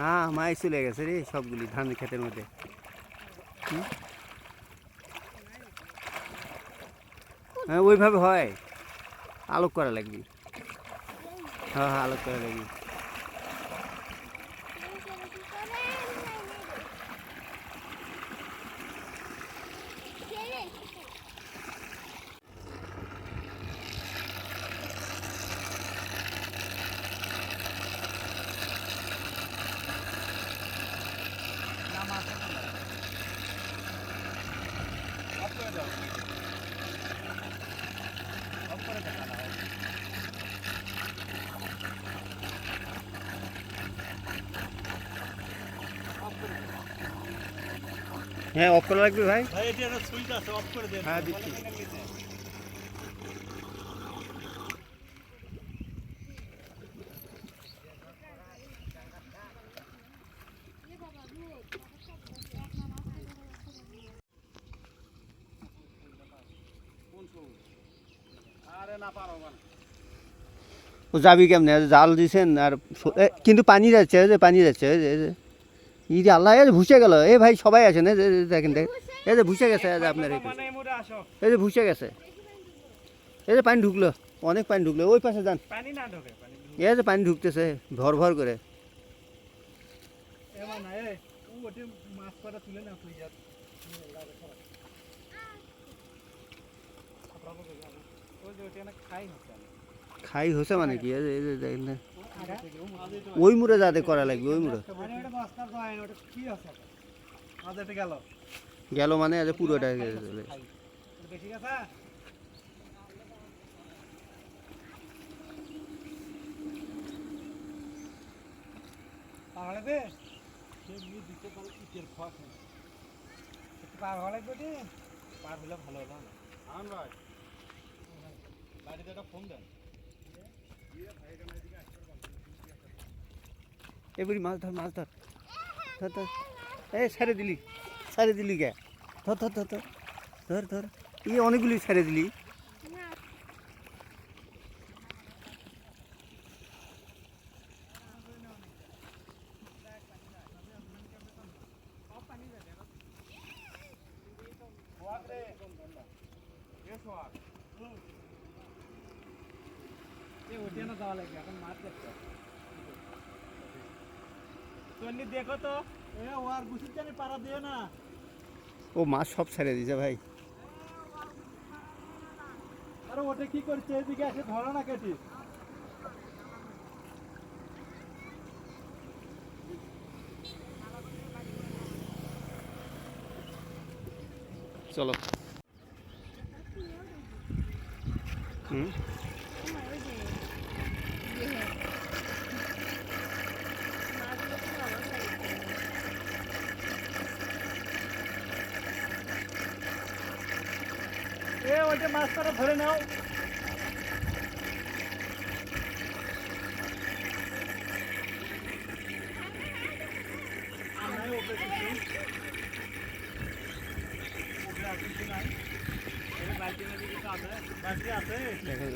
হ্যাঁ মাই চলে গেছে রে সবগুলি ধান ক্ষেতের মধ্যে? হ্যাঁ ওইভাবে হয়। আলোক করা লাগবে। হ্যাঁ হ্যাঁ আলোক করা লাগবে। হ্যাঁ অফ করা লাগবে ভাই? ভাই এটা একটা সুইচ আছে অফ করে দেন। হ্যাঁ, দিচ্ছি। আরে না পারো না ও যাবি কেমনে? জাল দিছেন আর কিন্তু পানি যাচ্ছে পানি যাচ্ছে যে আল্লাহ এই যে ভুসে গেল। এই ভাই সবাই আছেন দেখেন দেখ এই যে ভুসে গেছে আপনার এই যে ভুসে গেছে। এই যে পানি ঢুকলো অনেক পানি ঢুকলো। ওই পাশে যান। এই যে পানি ঢুকতেছে ভর ভর করে। খাই হচ্ছে। মানে কি? দেখেন। ওই মুড়ে যাতে করা লাগবে, ওই মুড়ে আজ গেল মানে যে পুরোটা চলে। ভালো ফোন এবারে মাছ ধর মাছ ধর। ধর ধর। এই ছেড়ে দিলি ছেড়ে দিলি কে ধর ধর ধর ধর। ধর ধর। এই অনেকগুলি ছেড়ে দিলি। দেখো তো। এ ও আর গুছির জানি পাড়া দিও না। ও মাছ সব ছেড়ে দিছে ভাই। আরে ওটা কি করছে? এদিকে এসে ধরো না কেটি। চলো। হুম? এ ওইটা মাছটা ধরে নাও।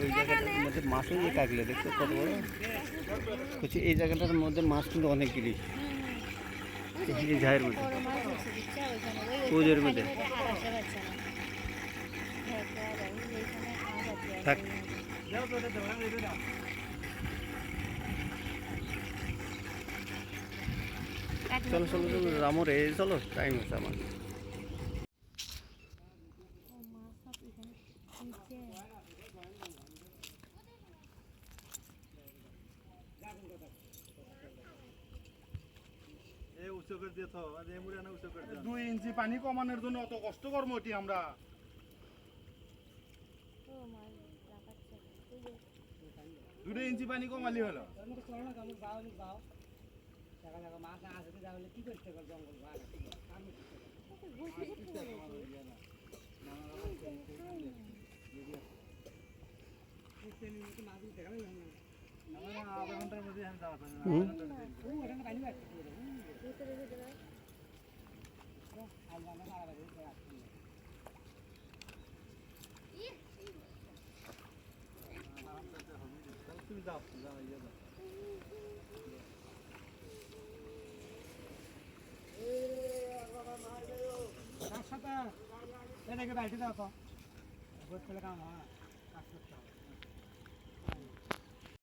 ওই জায়গাটার মধ্যে মাছও যে কাকলে দেখছ কত বড়? হচ্ছে এই জায়গাটার মধ্যে মাছ কিন্তু অনেকগুলি এই ঝায়ের মধ্যে। ওদের মধ্যে। থাক। চলো চলো চলো রামরে চলো টাইম আছে আমার। দুই ইঞ্চি পানি কমানোর জন্য অত কষ্ট করব এটি আমরা? দুটো ইঞ্চি পানি কমালি হলো। হুম। yaptı ha ya da. সাথে এটা কি বাইরে দাও তো বসে কাম হয়